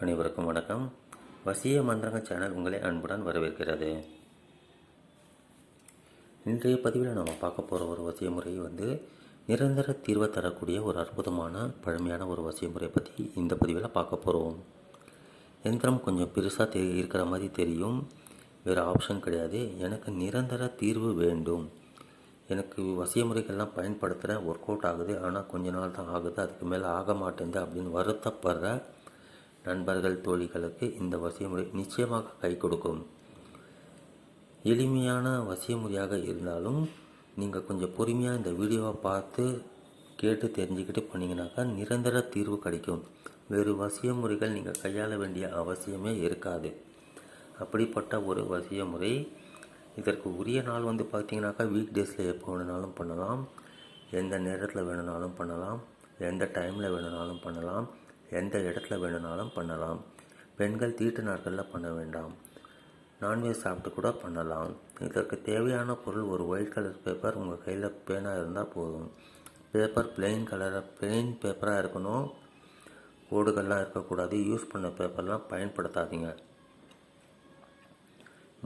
அனைவருக்கும் வணக்கம். வசிய மந்திரங்க சேனல் உங்களை அன்புடன் வரவேற்கிறது. இன்றைய பதிவில் நம்ம பார்க்க போகிற ஒரு வசிய முறை வந்து நிரந்தர தீர்வை தரக்கூடிய ஒரு அற்புதமான பழமையான ஒரு வசிய முறை பற்றி இந்த பதிவில் பார்க்க போகிறோம் எந்திரம் கொஞ்சம் பெருசாக தெ இருக்கிற மாதிரி தெரியும். வேறு ஆப்ஷன் கிடையாது. எனக்கு நிரந்தர தீர்வு வேண்டும். எனக்கு வசிய முறைகள்லாம் பயன்படுத்துகிறேன் ஒர்க் அவுட் ஆகுது. ஆனால் கொஞ்ச நாள் தான் ஆகுது. அதுக்கு மேலே ஆக மாட்டேங்குது அப்படின்னு வருத்தப்படுற நண்பர்கள் தோழிகளுக்கு இந்த வசிய முறை நிச்சயமாக கை கொடுக்கும். எளிமையான வசிய முறையாக இருந்தாலும் நீங்கள் கொஞ்சம் பொறுமையாக இந்த வீடியோவை பார்த்து கேட்டு தெரிஞ்சுக்கிட்டு பண்ணிங்கனாக்கா நிரந்தர தீர்வு கிடைக்கும். வேறு வசிய முறைகள் நீங்கள் கையாள வேண்டிய அவசியமே இருக்காது. அப்படிப்பட்ட ஒரு வசிய முறை இதற்கு உரிய நாள் வந்து பார்த்தீங்கன்னாக்கா வீக் டேஸில் எப்போ வேணுனாலும் பண்ணலாம். எந்த நேரத்தில் வேணுனாலும் பண்ணலாம். எந்த டைமில் வேணுனாலும் பண்ணலாம். எந்த இடத்துல வேணுனாலும் பண்ணலாம். பெண்கள் தீட்டு நாட்களில் பண்ண வேண்டாம். நான்வெஜ் சாப்பிட்டு கூட பண்ணலாம். இதற்கு தேவையான பொருள் ஒரு ஒயிட் கலர் பேப்பர் உங்கள் கையில் பேனாக இருந்தால் போதும். பேப்பர் பிளெயின் கலராக பிளெயின் பேப்பராக இருக்கணும். கோடுகள்லாம் இருக்கக்கூடாது. யூஸ் பண்ண பேப்பர்லாம் பயன்படுத்தாதீங்க.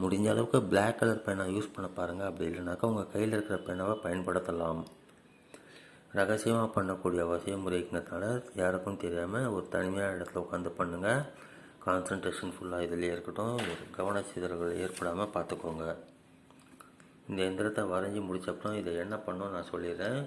முடிஞ்ச அளவுக்கு பிளாக் கலர் பேனாக யூஸ் பண்ண பாருங்கள் அப்படி இல்லைனாக்கா உங்கள் கையில் இருக்கிற பேனாவை பயன்படுத்தலாம். ரகசியமாக பண்ணக்கூடிய வசிய முறைங்கிறதுனால யாருக்கும் தெரியாமல் ஒரு தனிமையான இடத்துல உட்காந்து பண்ணுங்கள் கான்சன்ட்ரேஷன் ஃபுல்லாக இதிலே இருக்கட்டும். ஒரு கவன சிதறல்கள் ஏற்படாமல் பார்த்துக்கோங்க இந்த எந்திரத்தை வரைஞ்சி முடிச்சப்பறம் இதை என்ன பண்ணோம் நான் சொல்லிடுறேன்.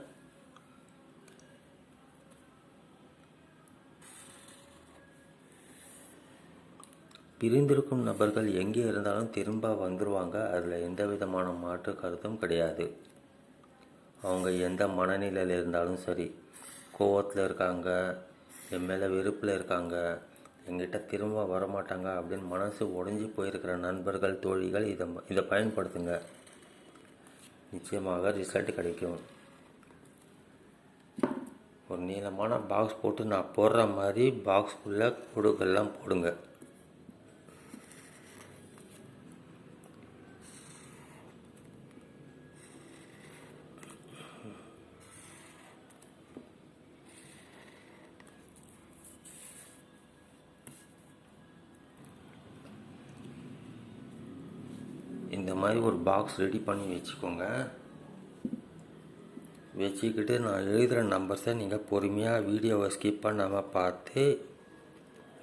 பிரிந்திருக்கும் நபர்கள் எங்கே இருந்தாலும் திரும்ப வந்துடுவாங்க அதில் எந்த விதமான மாற்று கருத்தும் கிடையாது. அவங்க எந்த மனநிலையில் இருந்தாலும் சரி கோவத்தில் இருக்காங்க என் மேலே வெறுப்பில் இருக்காங்க எங்கிட்ட திரும்ப வரமாட்டாங்க அப்படின்னு மனசு உடஞ்சி போயிருக்கிற நண்பர்கள் தோழிகள் இதை இதை பயன்படுத்துங்க. நிச்சயமாக ரிசல்ட் கிடைக்கும். ஒரு நீளமான பாக்ஸ் போட்டு நான் போடுற மாதிரி பாக்ஸ்குள்ளே கொடுக்கெல்லாம் போடுங்க. மாதிரி ஒரு பாக்ஸ் ரெடி பண்ணி வச்சுக்கோங்க. வச்சுக்கிட்டு நான் எழுதுகிற நம்பர்ஸை நீங்கள் பொறுமையாக வீடியோவை ஸ்கிப் பண்ணாமல் பார்த்து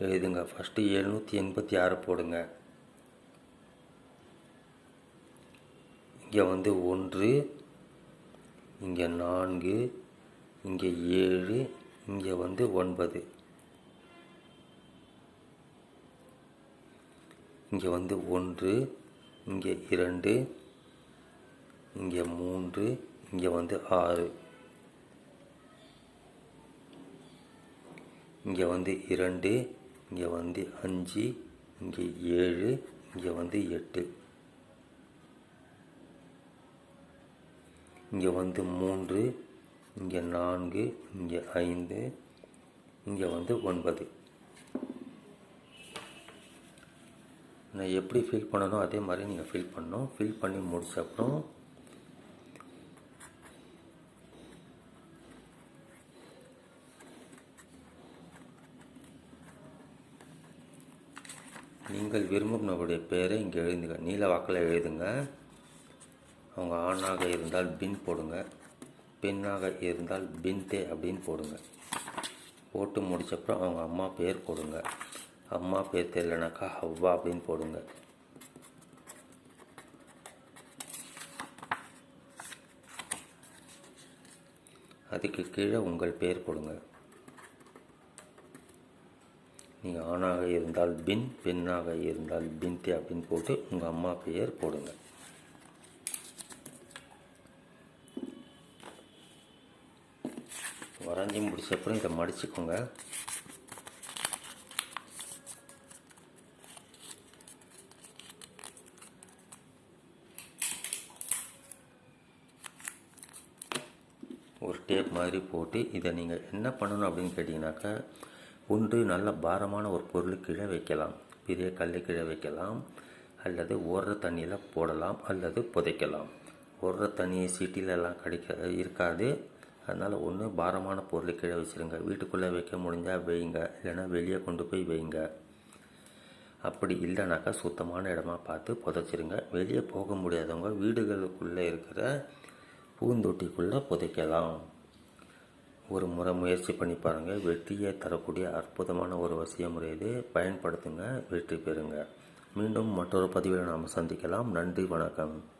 எழுதுங்க. ஃபஸ்ட்டு எழுநூற்றி எண்பத்தி ஆறு போடுங்க. இங்கே வந்து ஒன்று இங்கே நான்கு இங்கே ஏழு இங்கே வந்து ஒன்பது. இங்கே வந்து ஒன்று இங்கே இரண்டு இங்கே மூன்று இங்கே வந்து ஆறு. இங்கே வந்து இரண்டு இங்கே வந்து அஞ்சு இங்கே ஏழு இங்கே வந்து எட்டு. இங்கே வந்து மூன்று இங்கே நான்கு இங்கே ஐந்து இங்கே வந்து ஒன்பது. நான் எப்படி ஃபில் பண்ணணும் அதே மாதிரி நீங்கள் ஃபில் பண்ணணும். ஃபில் பண்ணி முடிச்ச அப்புறம் நீங்கள் விரும்பும் பெயரை இங்கே எழுதுங்க. நீல வாக்கில் எழுதுங்க. அவங்க ஆணாக இருந்தால் பின் போடுங்க. பெண்ணாக இருந்தால் பின்தே அப்படின்னு போடுங்க. போட்டு முடிச்சப்பறம் அவங்க அம்மா பேர் போடுங்க. அம்மா பேர் தெரியலனாக்கா ஹவ்வா அப்படின்னு போடுங்க. அதுக்கு கீழே உங்கள் பேர் போடுங்க. நீங்கள் ஆணாக இருந்தால் பின் பெண்ணாக இருந்தால் பின்தி அப்படின்னு போட்டு உங்கள் அம்மா பெயர் போடுங்க. வரைஞ்சி முடிச்ச அப்புறம் இதை மடிச்சுக்கோங்க. ஒரு டேப் மாதிரி போட்டு இதை நீங்கள் என்ன பண்ணணும் அப்படின்னு கேட்டிங்கனாக்கா ஒன்று நல்ல பாரமான ஒரு பொருள் கீழே வைக்கலாம். பெரிய கல் கீழே வைக்கலாம். அல்லது ஓடுற தண்ணியில் போடலாம். அல்லது புதைக்கலாம். ஓடுற தண்ணி சிட்டிலெல்லாம் கிடைக்க இருக்காது. அதனால் ஒன்று பாரமான பொருளை கீழே வச்சுருங்க. வீட்டுக்குள்ளே வைக்க முடிஞ்சால் வைங்க. இல்லைன்னா வெளியே கொண்டு போய் வைங்க. அப்படி இல்லைனாக்கா சுத்தமான இடமா பார்த்து புதைச்சிருங்க. வெளியே போக முடியாதவங்க வீடுகளுக்குள்ளே இருக்கிற பூந்தொட்டிக்குள்ளே புதைக்கலாம். ஒரு முறை முயற்சி பண்ணி பாருங்கள் வெற்றியை தரக்கூடிய அற்புதமான ஒரு வசிய முறை இது. பயன்படுத்துங்க. வெற்றி பெறுங்க. மீண்டும் மற்றொரு பதிவில் நாம் சந்திக்கலாம். நன்றி வணக்கம்.